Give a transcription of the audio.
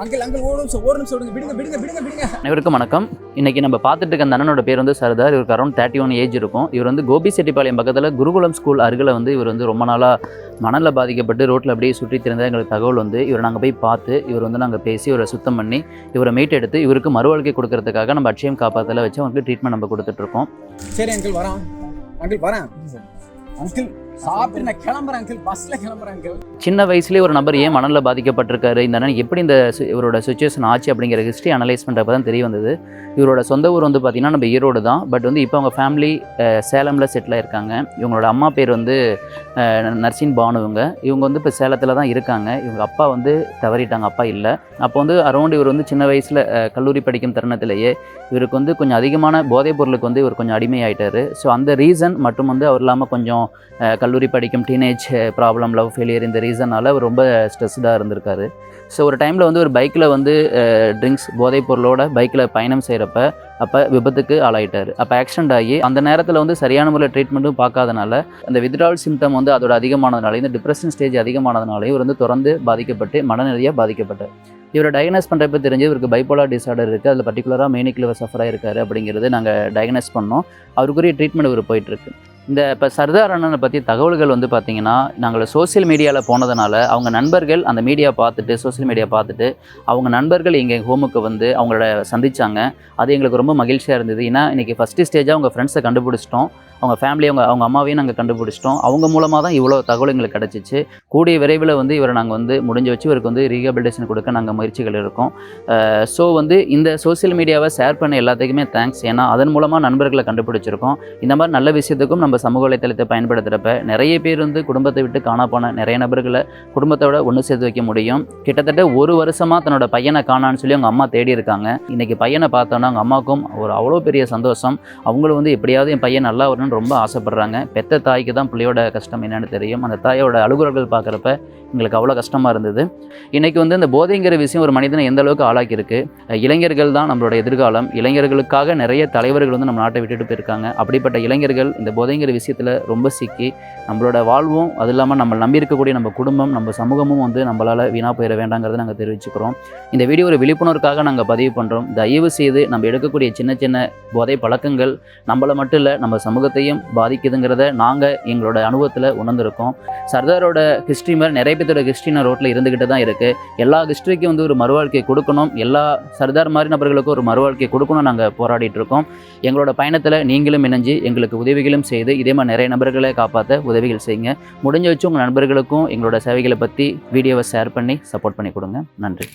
Uncle விடுங்க விடுங்க விடுங்க விடுங்க அனைவருக்கும் வணக்கம். இன்னைக்கு நம்ம பார்த்துட்டு இருக்க அந்த அண்ணனோட பேர் வந்து சர்தார். இவருக்கு அரௌண்ட் தேர்ட்டி ஒன் ஏஜ் இருக்கும். இவர் வந்து கோபிசெட்டிப்பாளையம் பக்கத்தில் குருகுலம் ஸ்கூல் அருகில் வந்து இவர் வந்து ரொம்ப நாளாக மணலில் பாதிக்கப்பட்டு ரோட்டில் அப்படியே சுற்றி திரிந்த எங்களுக்கு தகவல் வந்து இவரை நாங்கள் போய் பார்த்து இவர் வந்து நாங்கள் பேசி இவரை சுத்தம் பண்ணி இவரை மீட் எடுத்து இவருக்கு மறுவாழ்க்கை கொடுக்கறதுக்காக நம்ம அட்சயம் காப்பாத்தில் வச்சு அவங்களுக்கு ட்ரீட்மெண்ட் நம்ம கொடுத்துட்ருக்கோம் சரி அங்கிள் வரான். அங்கிள் வரேன். அங்கிள் சாப்பிட்டு நான் கிளம்புறேன் அங்கிள் பஸ்ல கிளம்புறேன் அங்கிள் சின்ன வயசுலேயே ஒரு நபர் ஏன் மணலில் பாதிக்கப்பட்டிருக்காரு? இந்த அண்ணன் எப்படி இந்த இவரோட சுச்சுவேஷன் ஆச்சு அப்படிங்கிற ஹிஸ்ட்ரி அனலைஸ் பண்ணுறப்ப தான் தெரிய வந்தது. இவரோட சொந்த ஊர் வந்து பார்த்திங்கன்னா நம்ம ஈரோடு தான். பட் வந்து இப்போ அவங்க ஃபேமிலி சேலமில் செட்டில் ஆயிருக்காங்க. இவங்களோட அம்மா பேர் வந்து நர்சின் பானு இவங்க. வந்து இப்போ சேலத்தில் தான் இருக்காங்க. இவங்க அப்பா வந்து தவறிட்டாங்க அப்பா இல்லை. அப்போ வந்து அரௌண்ட் இவர் வந்து சின்ன வயசில் கல்லூரி படிக்கும் தருணத்திலேயே இவருக்கு வந்து கொஞ்சம் அதிகமான போதைப் பொருளுக்கு வந்து இவர் கொஞ்சம் அடிமையாயிட்டார். ஸோ அந்த ரீசன் மட்டும் வந்து அவர் இல்லாமல் கொஞ்சம் கல்லூரி படிக்கும் டீனேஜ் ப்ராப்ளம் லவ் ஃபெயிலியர் இந்த ரீசனால் அவர் ரொம்ப ஸ்ட்ரெஸ்டாக இருந்திருக்காரு. ஸோ ஒரு டைமில் வந்து ஒரு பைக்கில் வந்து ட்ரிங்க்ஸ் போதைப் பொருளோட பைக்கில் பயணம் செய்கிறப்ப அப்போ விபத்துக்கு ஆளாயிட்டார். அப்போ ஆக்சிடென்ட் ஆகி அந்த நேரத்தில் வந்து சரியான முறையில் ட்ரீட்மெண்ட்டும் பார்க்காதனால அந்த வித்ட்ரால் சிம்டம் வந்து அதோட அதிகமானதுனால இந்த டிப்ரெஷன் ஸ்டேஜ் அதிகமானதுனால இவர் வந்து தொடர்ந்து பாதிக்கப்பட்டு மனநிலையாக பாதிக்கப்பட்டார். இவரை டயக்னைஸ் பண்ணுறப்ப தெரிஞ்சு இவருக்கு பைப்போலா டிசார்டர் இருக்குது அதில் பர்டிகுலராக மெயினிக்கில் சஃபராக இருக்கார் அப்படிங்கிறது நாங்கள் டயக்னைஸ் பண்ணோம். அவருக்குரிய ட்ரீட்மெண்ட் இவர் போயிட்டுருக்கு இந்த இப்போ சர்தார் அண்ணனை பற்றி தகவல்கள் வந்து பார்த்திங்கன்னா நாங்கள் சோஷியல் மீடியாவில் போனதுனால அவங்க நண்பர்கள் அந்த மீடியா பார்த்துட்டு சோஷியல் மீடியா பார்த்துட்டு அவங்க நண்பர்கள் எங்கள் ஹோமுக்கு வந்து அவங்களோட சந்திச்சாங்க. அது எங்களுக்கு ரொம்ப மகிழ்ச்சியாக இருந்தது. ஏன்னா இன்றைக்கி ஃபஸ்ட்டு ஸ்டேஜாக அவங்க ஃப்ரெண்ட்ஸை கண்டுபிடிச்சிட்டோம். அவங்க ஃபேமிலி அவங்க அவங்க அம்மாவையும் நாங்கள் கண்டுபிடிச்சிட்டோம். அவங்க மூலமாக தான் இவ்வளோ தகவல் எங்களுக்கு கிடச்சிச்சு. கூடிய விரைவில் வந்து இவரை நாங்கள் வந்து முடிஞ்சு வச்சு இவருக்கு வந்து ரீஹபிலிட்டேஷன் கொடுக்க நாங்கள் முயற்சிகள் இருக்கோம். ஸோ வந்து இந்த சோஷியல் மீடியாவை ஷேர் பண்ண எல்லாத்துக்குமே தேங்க்ஸ் ஏன்னா அதன் மூலமாக நண்பர்களை கண்டுபிடிச்சிருக்கோம். இந்த மாதிரி நல்ல விஷயத்துக்கும் நம்ம சமூக வலைத்தளத்தை பயன்படுத்துகிறப்ப நிறைய பேர் வந்து குடும்பத்தை விட்டு காணாப்போன நிறைய நபர்களை குடும்பத்தோட ஒன்று சேர்த்து வைக்க முடியும். கிட்டத்தட்ட ஒரு வருஷமாக தன்னோட பையனை காணான்னு சொல்லி அவங்க அம்மா தேடி இருக்காங்க. இன்றைக்கி பையனை பார்த்தோன்னா அவங்க அம்மாவுக்கும் ஒரு அவ்வளோ பெரிய சந்தோஷம். அவங்களும் வந்து எப்படியாவது என் பையன் நல்லா வரணும்னு ரொம்ப ஆசைப்படுறாங்க. பெத்த தாய்க்கு தான் பிள்ளையோட கஷ்டம் என்னென்னு தெரியும். அந்த தாயோட அலுவலர்கள் பார்க்குறப்ப எங்களுக்கு அவ்வளோ கஷ்டமாக இருந்தது. இன்றைக்கி வந்து இந்த போதைங்கிற விஷயம் ஒரு மனிதனை எந்த அளவுக்கு ஆளாக்கியிருக்கு? இளைஞர்கள் தான் நம்மளோட எதிர்காலம். இளைஞர்களுக்காக நிறைய தலைவர்கள் வந்து நம்ம நாட்டை விட்டுட்டு போயிருக்காங்க. அப்படிப்பட்ட இளைஞர்கள் இந்த அப்படிங்கிற விஷயத்தில் ரொம்ப சிக்கி. நம்மளோட வாழ்வும் அது இல்லாமல் நம்ம நம்பி இருக்கக்கூடிய நம்ம குடும்பம் நம்ம சமூகமும் வந்து நம்மளால் வீணாக போயிட வேண்டாங்கிறத நாங்கள் தெரிவிச்சுக்கிறோம். இந்த வீடியோ ஒரு விழிப்புணர்வுக்காக நாங்கள் பதிவு பண்ணுறோம் தயவு செய்து நம்ம எடுக்கக்கூடிய சின்ன சின்ன போதை பழக்கங்கள் நம்மளை மட்டும் இல்லை நம்ம சமூகத்தையும் பாதிக்குதுங்கிறத நாங்கள் எங்களோட அனுபவத்தில் உணர்ந்திருக்கோம். சர்தாரோட ஹிஸ்ட்ரி மாதிரி நிறைய பேர்த்தோட ஹிஸ்ட்ரி நான் ரோட்டில் இருந்துக்கிட்டு தான் இருக்குது எல்லா ஹிஸ்ட்ரிக்கும் வந்து ஒரு மறுவாழ்க்கை கொடுக்கணும். எல்லா சர்தார் மாதிரி நபர்களுக்கும் ஒரு மறுவாழ்க்கை கொடுக்கணும் நாங்கள் போராடிட்டு இருக்கோம். எங்களோட பயணத்தில் நீங்களும் இணைஞ்சு எங்களுக்கு உதவிகளும் செய்து இதே மாதிரி நிறைய நபர்களை காப்பாற்ற உதவிகள் செய்யுங்க. முடிஞ்ச வச்சு உங்கள் நண்பர்களுக்கும் எங்களோட சேவைகளை பற்றி வீடியோவை ஷேர் பண்ணி சப்போர்ட் பண்ணி கொடுங்க. நன்றி.